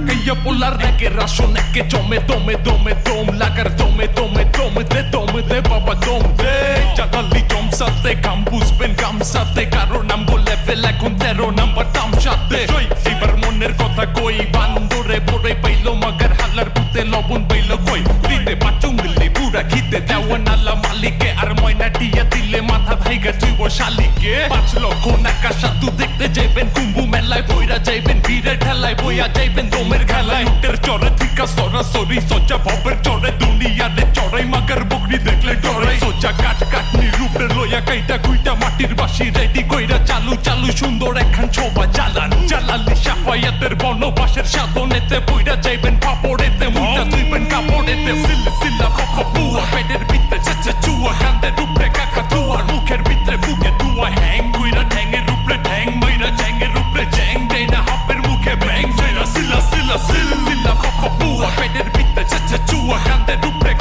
তাকাইয়া পোলার একে রাশন একে জমে দমে দমে দম লাগার দমে দমে দমে দে দমে দে বাবা দম দে জানালি জম সাথে গাম বুঝবেন গাম সাথে কারও নাম বলে ফেল এখন তেরো নাম্বার দাম সাথে এবার মনের কথা কই বান্দরে পড়ে পাইলো মগর হালার পুতে লবণ পাইলো কই দিতে পাচুঙ্গলি পুরা খিতে দেওয়া নালা মালিকে আর ময়না টিয়া দিলে মাথা ভাইগা ও শালিকে পাঁচ লক্ষ নাকা সাধু দেখতে মেলায় বইরা ভিড়ে ঠেলায় বইয়া যাইবেন দমের খেলায় উটের চরে থিকা, সরাসরি সোজা ভবের চরে। দুনিয়াতে চড়াই, মাগার বকরি দেখলে ডরাই। সোজা কাট কাটনি নিরূপে লইয়া কাইটা কুইটা মাটির বাসি রেডি কইরা চালু চালু সুন্দর একখান ছোবা জ্বালান। জ্বালালি সাফায়াতের বনবাসের সাধনেতে বইরা যাইবেন পাপড়েতে Wakanda, nombre